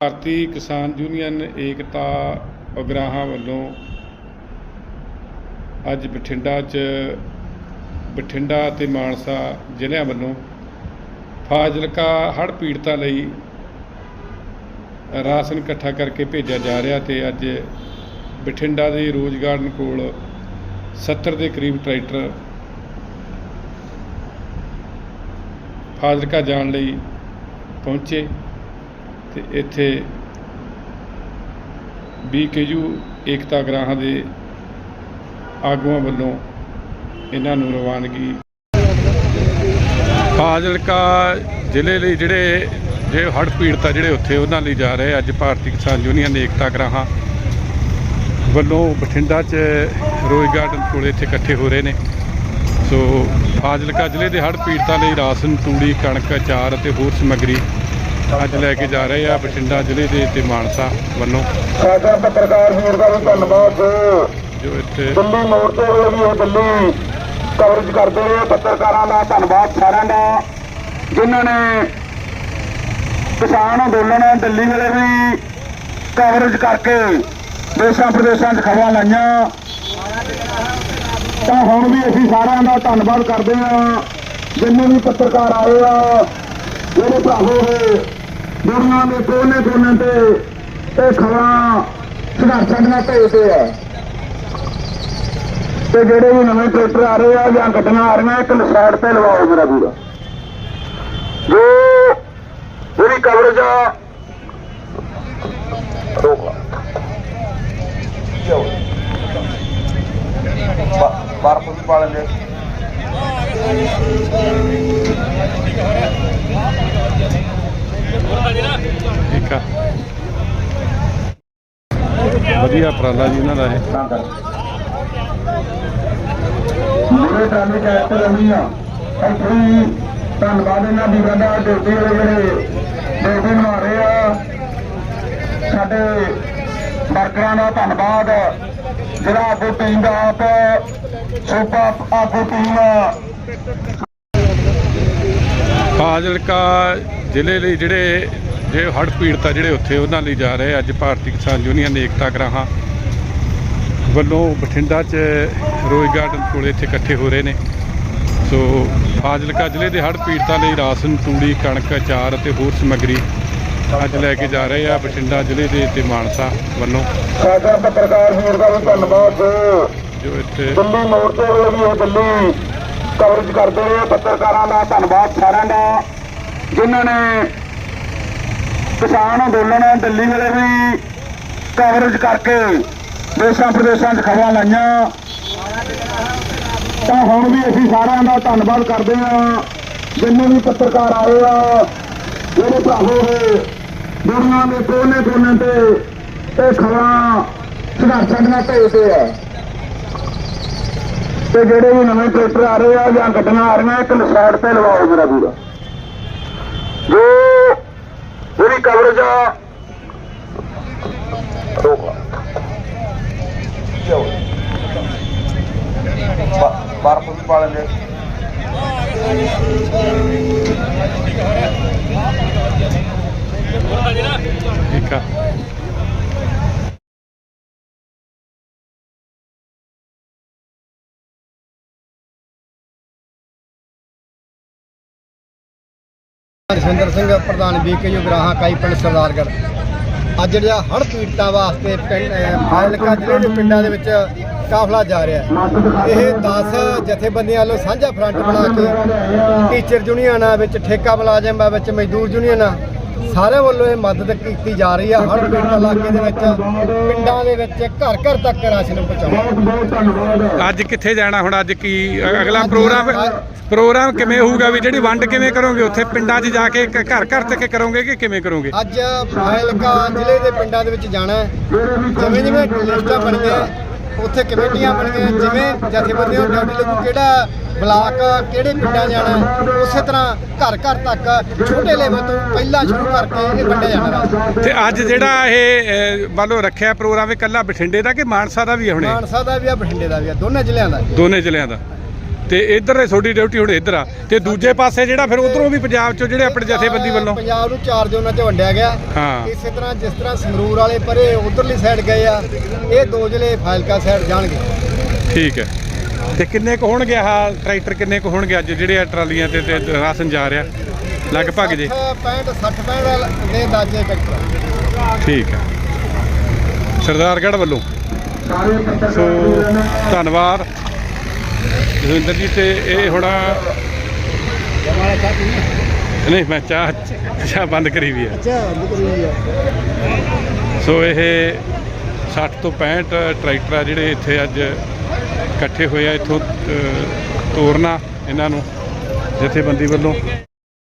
ਭਾਰਤੀ ਕਿਸਾਨ ਯੂਨੀਅਨ ਏਕਤਾ ਉਗਰਾਹਾਂ ਵੱਲੋਂ ਅੱਜ ਬਠਿੰਡਾ 'ਚ ਬਠਿੰਡਾ ਅਤੇ ਮਾਨਸਾ ਜ਼ਿਲ੍ਹਿਆਂ ਵੱਲੋਂ ਫਾਜ਼ਿਲਕਾ ਹੜ੍ਹ ਪੀੜਤਾਂ ਲਈ ਰਾਸ਼ਨ ਇਕੱਠਾ ਕਰਕੇ ਭੇਜਿਆ ਜਾ ਰਿਹਾ ਤੇ ਅੱਜ ਬਠਿੰਡਾ ਦੇ ਰੋਜ਼ ਗਾਰਡਨ ਕੋਲ 70 ਦੇ ਕਰੀਬ ਟਰੈਕਟਰ ਫਾਜ਼ਿਲਕਾ ਜਾਣ ਲਈ ਪਹੁੰਚੇ। ਤੇ ਇੱਥੇ ਬੀਕੇਯੂ ਏਕਤਾ ਗ੍ਰਾਹਾਂ ਦੇ ਆਗੂਆਂ ਵੱਲੋਂ ਇਹਨਾਂ ਨੂੰ ਰਵਾਨਗੀ। ਫਾਜ਼ਿਲਕਾ ਜ਼ਿਲ੍ਹੇ ਲਈ ਜਿਹੜੇ ਜੇ ਹੜ੍ਹ ਪੀੜਤਾ ਜਿਹੜੇ ਉੱਥੇ, ਉਹਨਾਂ ਲਈ ਜਾ ਰਹੇ ਅੱਜ ਭਾਰਤੀ ਕਿਸਾਨ ਯੂਨੀਅਨ ਏਕਤਾ ਗ੍ਰਾਹਾਂ ਵੱਲੋਂ ਬਠਿੰਡਾ 'ਚ ਰੋਜ਼ ਗਾਰਡਨ ਕੋਲ ਇੱਥੇ ਇਕੱਠੇ ਹੋ ਰਹੇ ਨੇ। ਸੋ ਫਾਜ਼ਿਲਕਾ ਜ਼ਿਲ੍ਹੇ ਦੇ ਹੜ੍ਹ ਪੀੜਤਾਂ ਲਈ ਰਾਸ਼ਨ, ਤੂੜੀ, ਕਣਕ, ਅਚਾਰ ਅਤੇ ਹੋਰ ਸਮੱਗਰੀ ਅੱਜ ਲੈ ਕੇ ਜਾ ਰਹੇ ਆ ਬਠਿੰਡਾ ਜ਼ਿਲ੍ਹੇ ਦੇ ਤੇ ਮਾਨਸਾ ਵੱਲੋਂ। ਸਾਡਾ ਪੱਤਰਕਾਰ ਵੀਰ ਦਾ ਵੀ ਧੰਨਵਾਦ। ਜੋ ਇੱਥੇ ਦਿੱਲੀ ਮੋਰਚੇ ਵਾਲੇ ਵੀ ਇਹ ਦਿੱਲੀ ਕਵਰੇਜ ਕਰਦੇ ਨੇ ਪੱਤਰਕਾਰਾਂ ਦਾ ਧੰਨਵਾਦ ਸਾਰਿਆਂ ਦਾ ਜਿਨ੍ਹਾਂ ਨੇ ਕਿਸਾਨ ਅੰਦੋਲਨ ਦਿੱਲੀ ਵੇਲੇ ਵੀ ਕਵਰੇਜ ਕਰਕੇ ਦੇਸ਼ਾਂ ਪ੍ਰਦੇਸ਼ਾਂ 'ਚ ਖਬਰਾਂ ਲਾਈਆਂ। ਤਾਂ ਹੁਣ ਵੀ ਅਸੀਂ ਸਾਰਿਆਂ ਦਾ ਧੰਨਵਾਦ ਕਰਦੇ ਹਾਂ ਜਿੰਨੇ ਵੀ ਪੱਤਰਕਾਰ ਆਏ ਆ ਜਿਹੜੇ ਭਰਾਵੋ ਦੁਨੀਆ ਦੇ ਕੋਨੇ ਕੋਨੇ ਤੇ ਇਹ ਖਬਰਾਂ ਸੰਘਰਸ਼ਾਂ ਦੀਆਂ ਭੇਜਦੇ ਆ ਤੇ ਜਿਹੜੇ ਵੀ ਨਵੇਂ ਟਰੈਕਟਰ ਆ ਰਹੇ ਆ ਜਾਂ ਗੱਡੀਆਂ ਆ ਰਹੀਆਂ, ਇੱਕ ਸਾਈਡ ਤੇ ਲਵਾਓ ਮੇਰਾ ਵੀਰ। ਜੋ ਪੂਰੀ ਕਵਰੇਜ ਆ, ਰੋਕ ਲਾ। ਬਾਰ ਪੁੱਛ ਪਾ ਲੈਂਦੇ। ਵਧੀਆ ਉਪਰਾਲਾ ਜੀ ਇਹਨਾਂ ਦਾ ਇਹ। ਮੇਰੇ ਟਾਲੇ ਟੈਸਟ ਰਵੀ ਆ ਇੱਥੇ ਹੀ ਧੰਨਵਾਦ ਇਹਨਾਂ ਦੀ ਦਾ ਡਿਊਟੀ ਵਾਲੇ ਜਿਹੜੇ ਡਿਊਟੀ ਬਣਾ ਰਹੇ ਆ। ਸਾਡੇ ਵਰਕਰਾਂ ਦਾ ਧੰਨਵਾਦ। ਜਿਹੜਾ ਆਗੂ ਟੀਮ ਦਾ ਆਪ ਸੂਪਾ ਆਗੂ ਟੀਮ ਫਾਜ਼ਿਲਕਾ ਜ਼ਿਲ੍ਹੇ ਲਈ ਜਿਹੜੇ ਜੇ ਹੜ੍ਹ ਪੀੜਤਾ ਜਿਹੜੇ ਉੱਥੇ ਉਹਨਾਂ ਲਈ ਜਾ ਰਹੇ ਅੱਜ ਭਾਰਤੀ ਕਿਸਾਨ ਯੂਨੀਅਨ ਏਕਤਾ ਗਰਾਹਾਂ ਵੱਲੋਂ ਬਠਿੰਡਾ 'ਚ ਰੋਜ਼ ਗਾਰਡਨ ਕੋਲ ਇੱਥੇ ਇਕੱਠੇ ਹੋ ਰਹੇ ਨੇ। ਸੋ ਫਾਜ਼ਿਲਕਾ ਜ਼ਿਲ੍ਹੇ ਦੇ ਹੜ੍ਹ ਪੀੜਤਾਂ ਲਈ ਰਾਸ਼ਨ ਤੂੜੀ ਕਣਕ ਅਚਾਰ ਅਤੇ ਹੋਰ ਸਮੱਗਰੀ ਅੱਜ ਲੈ ਕੇ ਜਾ ਰਹੇ ਆ ਬਠਿੰਡਾ ਜ਼ਿਲ੍ਹੇ ਦੇ ਤੇ ਮਾਨਸਾ ਵੱਲੋਂ। ਸਾਡਾ ਪੱਤਰਕਾਰ ਵੀਰ ਦਾ ਵੀ ਧੰਨਵਾਦ। ਜੋ ਇੱਥੇ ਦਿੱਲੀ ਮੋਰਚੇ ਵਾਲੇ ਵੀ ਦਿੱਲੀ ਕਵਰੇਜ ਕਰਦੇ ਨੇ ਪੱਤਰਕਾਰਾਂ ਦਾ ਧੰਨਵਾਦ ਸਾਰਿਆਂ ਦਾ ਜਿਨ੍ਹਾਂ ਨੇ ਕਿਸਾਨ ਅੰਦੋਲਨ ਦਿੱਲੀ ਵੇਲੇ ਵੀ ਕਵਰੇਜ ਕਰਕੇ ਦੇਸ਼ਾਂ ਪ੍ਰਦੇਸ਼ਾਂ 'ਚ ਖਬਰਾਂ ਲਾਈਆਂ। ਤਾਂ ਹੁਣ ਵੀ ਅਸੀਂ ਸਾਰਿਆਂ ਦਾ ਧੰਨਵਾਦ ਕਰਦੇ ਹਾਂ। ਜਿੰਨੇ ਵੀ ਪੱਤਰਕਾਰ ਆਏ ਆ, ਜਿਹੜੇ ਭਰਾਵੋ ਦੁਨੀਆ ਦੇ ਕੋਨੇ ਕੋਨੇ ਤੇ ਇਹ ਖਬਰਾਂ ਸੰਘਰਸ਼ਾਂ ਦੀਆਂ ਭੇਜਦੇ ਆ। ਤੇ ਜਿਹੜੇ ਵੀ ਨਵੇਂ ਟਰੈਕਟਰ ਆ ਰਹੇ ਆ ਜਾਂ ਗੱਡੀਆਂ ਆ ਰਹੀਆਂ, ਇੱਕ ਸਾਈਡ ਤੇ ਲਵਾਓ ਮੇਰਾ ਪੂਰਾ ਜੋ ਪੂਰੀ ਕਵਰੇਜ ਆ ਰੋਕ ਲਾ ਬਾਰ ਪੁੱਛ ਪਾ ਲੈਂਦੇ ਠੀਕ ਆ ਸਿੰਘ ਪ੍ਰਧਾਨ ਬੀਕੇਯੂ ਗਰਾਹਾਂ ਕਾਈ ਪਿੰਡ ਸਰਦਾਰਗੜ੍ਹ। ਅੱਜ ਜਿਹੜਾ ਹੜ੍ਹ ਪੀੜਤਾਂ ਵਾਸਤੇ ਪਿੰਡ ਅਹ, ਜ਼ਿਲ੍ਹੇ ਦੇ ਪਿੰਡਾਂ ਦੇ ਵਿੱਚ ਕਾਫਲਾ ਜਾ ਰਿਹਾ ਹੈ। ਇਹ 10 ਜਥੇਬੰਦੀਆਂ ਵੱਲੋਂ ਸਾਂਝਾ ਫਰੰਟ ਬਣਾ ਕੇ ਟੀਚਰ ਯੂਨੀਅਨ ਆ ਵਿੱਚ ਠੇਕਾ ਮੁਲਾਜ਼ਮ ਆ ਵਿੱਚ ਮਜ਼ਦੂਰ ਯੂਨੀਅਨ ਆ ਸਾਰੇ ਵੱਲੋਂ ਇਹ ਮਦਦ ਕੀਤੀ ਜਾ ਰਹੀ ਆ। ਹੜ੍ਹ ਪੀੜਤ ਇਲਾਕੇ ਦੇ ਵਿੱਚ ਪਿੰਡਾਂ ਦੇ ਵਿੱਚ ਘਰ ਘਰ ਤੱਕ ਰਾਸ਼ਨ ਪਹੁੰਚਾਉਣਾ। ਬਹੁਤ ਬਹੁਤ ਧੰਨਵਾਦ। ਅੱਜ ਕਿੱਥੇ ਜਾਣਾ ਹੁਣ? ਅੱਜ ਕੀ ਅਗਲਾ ਪ੍ਰੋਗਰਾਮ ਪ੍ਰੋਗਰਾਮ ਕਿਵੇਂ ਹੋਊਗਾ ਵੀ ਜਿਹੜੀ ਵੰਡ ਕਿਵੇਂ ਕਰੋਗੇ? ਉੱਥੇ ਪਿੰਡਾਂ 'ਚ ਜਾ ਕੇ ਘਰ ਘਰ ਤੱਕ ਕਰੋਗੇ ਕਿ ਕਿਵੇਂ ਕਰੋਗੇ? ਅੱਜ ਫਾਜ਼ਿਲਕਾ ਜ਼ਿਲ੍ਹੇ ਦੇ ਪਿੰਡਾਂ ਦੇ ਵਿੱਚ ਜਾਣਾ ਹੈ। ਜਿਵੇਂ ਜਿਵੇਂ ਲਿਸਟਾਂ ਬਣੀਆਂ ਉੱਥੇ ਕਮੇਟੀਆਂ ਬਣੀਆਂ ਜਿਵੇਂ ਜਥੇਬੰਦੀਆਂ ਨੂੰ ਡਿਊਟੀ ਲੱਗੂ ਕਿਹੜਾ ਬਲਾਕ ਕਿਹੜੇ ਪਿੰਡਾਂ ਜਾਣਾ ਉਸੇ ਤਰ੍ਹਾਂ ਘਰ ਘਰ ਤੱਕ ਛੋਟੇ ਲੈਵਲ ਤੋਂ ਪਹਿਲਾਂ ਸ਼ੁਰੂ ਕਰਕੇ ਇਹ ਵੰਡਿਆ ਜਾਣਾ। ਤੇ ਅੱਜ ਜਿਹੜਾ ਇਹ ਮੰਨ ਰੱਖਿਆ ਪ੍ਰੋਗਰਾਮ ਇਹ ਕੱਲਾ ਬਠਿੰਡੇ ਦਾ ਕਿ ਮਾਨਸਾ ਦਾ ਵੀ ਹੈ ਹੁਣੇ? ਮਾਨਸਾ ਦਾ ਵੀ ਆ ਬਠਿੰਡੇ ਦਾ ਵੀ ਆ ਦੋਨੇ ਜ਼ਿਲ੍ਹਿਆਂ ਦਾ। ਦੋਨੇ ਜ਼ਿਲ੍ਹਿਆਂ ਦਾ। ਤੇ ਇੱਧਰ ਹੈ ਤੁਹਾਡੀ ਡਿਊਟੀ ਹੁਣ ਇੱਧਰ ਆ। ਤੇ ਦੂਜੇ ਪਾਸੇ ਜਿਹੜਾ ਫਿਰ ਉਧਰੋਂ ਵੀ ਪੰਜਾਬ ਚੋਂ ਜਿਹੜੇ ਆਪਣੇ ਜਥੇਬੰਦੀ ਵੱਲੋਂ? ਪੰਜਾਬ ਨੂੰ ਚਾਰ ਜ਼ੋਨਾਂ 'ਚ ਵੰਡਿਆ ਗਿਆ। ਹਾਂ। ਇਸੇ ਤਰ੍ਹਾਂ ਜਿਸ ਤਰ੍ਹਾਂ ਸੰਗਰੂਰ ਵਾਲੇ ਪਰੇ ਉਧਰਲੀ ਸਾਈਡ ਗਏ ਆ ਇਹ ਦੋ ਜ਼ਿਲ੍ਹੇ ਫਾਜ਼ਿਲਕਾ ਸਾਈਡ ਜਾਣਗੇ। ਠੀਕ ਹੈ। ਤੇ ਕਿੰਨੇ ਕੁ ਹੋਣਗੇ ਆਹ ਟਰੈਕਟਰ ਕਿੰਨੇ ਕੁ ਹੋਣਗੇ ਅੱਜ ਜਿਹੜੇ ਆ ਟਰਾਲੀਆਂ ਤੇ ਤੇ ਰਾਸ਼ਨ ਜਾ ਰਿਹਾ? ਲਗਭਗ ਜੀ। 65 60 65 ਦੇ ਅੰਦਾਜ਼ੇ ਟਰੈਕਟਰ ਠੀਕ ਹੈ। ਸਰਦਾਰਗੜ੍ਹ ਵੱਲੋਂ। ਸੋ ਨੇ ਧੰਨਵਾਦ। ਜਸਵਿੰਦਰ ਜੀ ਤੇ ਇਹ ਹੁਣ ਨਹੀਂ ਮੈਂ ਚਾਹ ਚਾਹ ਬੰਦ ਕਰੀ ਵੀ ਆ। ਸੋ ਇਹ 60 ਤੋਂ 65 ਟਰੈਕਟਰ ਆ ਜਿਹੜੇ ਇੱਥੇ ਅੱਜ ਇਕੱਠੇ ਹੋਏ ਆ ਇੱਥੋਂ ਤੋਰਨਾ ਇਹਨਾਂ ਨੂੰ ਜਥੇਬੰਦੀ ਵੱਲੋਂ।